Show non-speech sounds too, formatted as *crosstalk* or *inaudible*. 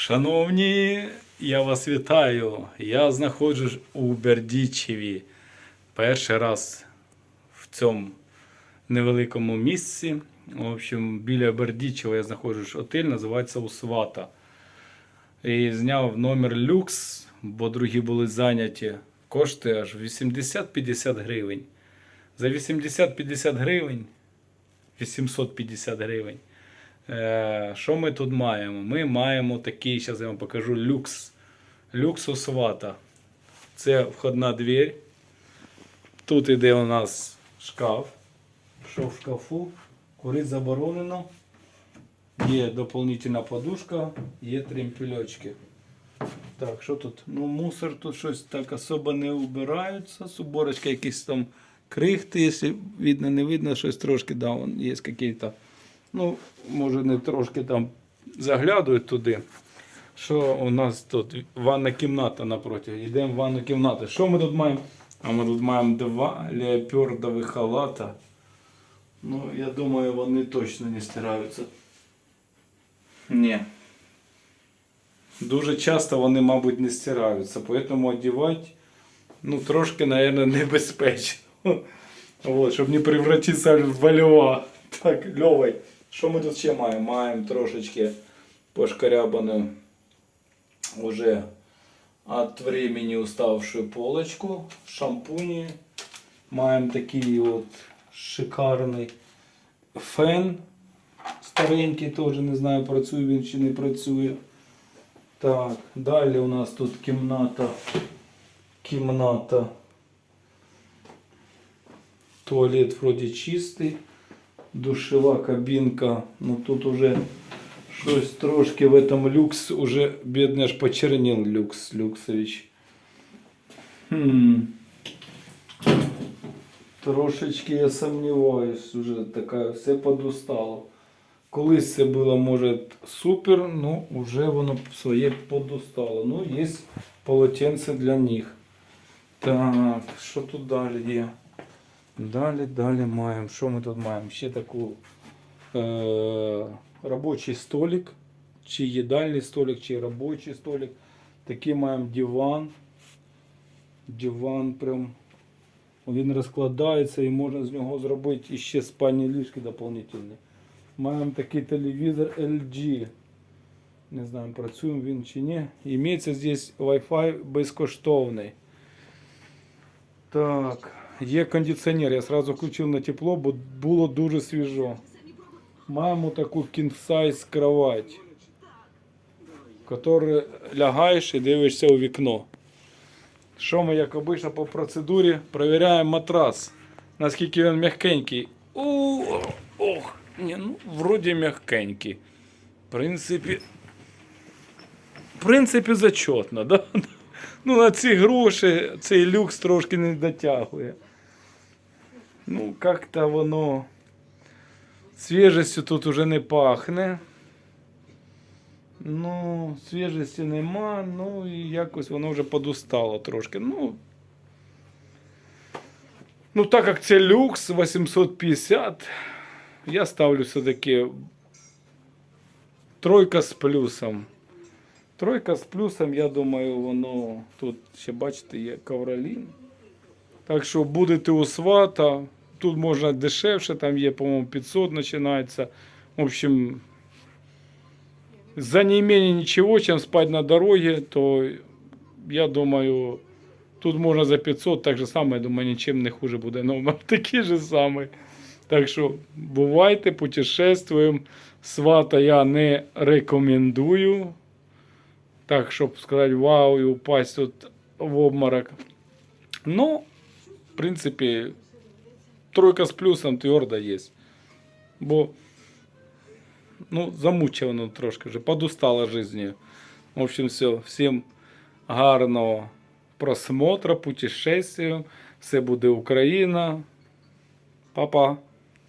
Шановні, я вас вітаю. Я знаходжусь у Бердічеві. Перший раз в цьому невеликому місці. В общем, біля Бердічева я знаходжусь отель, називається Усвата. І зняв номер люкс, бо другі були зайняті. Коштує аж 80-50 гривень. За 80-50 гривень, 850 гривень. Е, Що ми тут маємо? Ми маємо такий, зараз я вам покажу, люкс. Люксус вата. Це входна двір. Тут іде у нас шкаф. Що в шкафу? Курить заборонено. Є доповнительна подушка, є тремпельочки. Так, що тут? Ну, мусор тут щось так особо не убирається. Суборочка, якісь там крихти, якщо видно, не видно, щось трошки, да, вон є якісь. Ну, може не трошки там заглядують туди. Що у нас тут? Ванна кімната напроти. Йдемо в ванну кімнату. Що ми тут маємо? А ми тут маємо два леопердових халата. Ну, я думаю, вони точно не стираються. Ні. Дуже часто вони, мабуть, не стираються, поэтому одягати, ну, трошки, наверное, небезпечно. *laughs* Вот, щоб не превратитися в льва. Так, льовий. Що ми тут ще маємо? Маємо трошечки пошкарябану уже от времени уставшую полочку, шампуні. Маємо такий от шикарний фен. Старенький теж не знаю, працює він чи не працює. Так, далі у нас тут кімната. Кімната. Туалет вроді чистий. Душева кабінка. Ну тут уже щось трошки в этом люкс уже бідний аж почернів люкс Люксович. Хм. Трошечки я сумніваюсь, уже така все подустало. Колись це було, може, супер, ну вже воно своє подустало. Ну, є полотенце для них. Так, що тут далі є? Далі, далі маємо. Що ми тут маємо? Ще таку е- робочий столик, чи їдальний столик, чи робочий столик. Такий маємо диван. Диван прям. Він розкладається і можна з нього зробити ще спальні ліжки доповнительні. Маємо такий телевізор LG. Не знаю, працює він чи ні. Імеється здесь Wi-Fi безкоштовний. Так, є кондиціонер. Я сразу включив на тепло, бо було дуже свіжо. Маємо таку king-size кровать, которой лягаєш і дивишся у вікно. Що ми, як обично, по процедурі перевіряємо матрас. Наскільки він м'якенький. Ох, ні, ну, вроді м'якенький. В принципі. В принципі, зачетно, да? Ну, на ці гроші цей люкс трошки не дотягує. Ну, як-то воно свіжістю тут уже не пахне. Ну, свіжості нема, ну і якось воно вже подустало трошки. Ну, ну так як це люкс 850, я ставлю все-таки тройка з плюсом. Тройка з плюсом, я думаю, воно тут ще бачите, є ковролін. Так що будете у свата, тут можна дешевше, там є, по-моєму, 500 починається. В общем, за неимение ничего, чем спать на дороге, то я думаю, тут можно за 500, так же само, я думаю, ничем не хуже буде номер. *laughs* Такий же самий. Так що бувайте, путешествуємо. Свата я не рекомендую. Так, щоб сказати вау і упасть тут в обморок. Ну, в принципі, тройка з плюсом твердо є. Бо ну, замучено трошки вже, подустала жизнью. В общем, все. Всім гарного просмотра, путешествия. Все буде Україна. Па-па.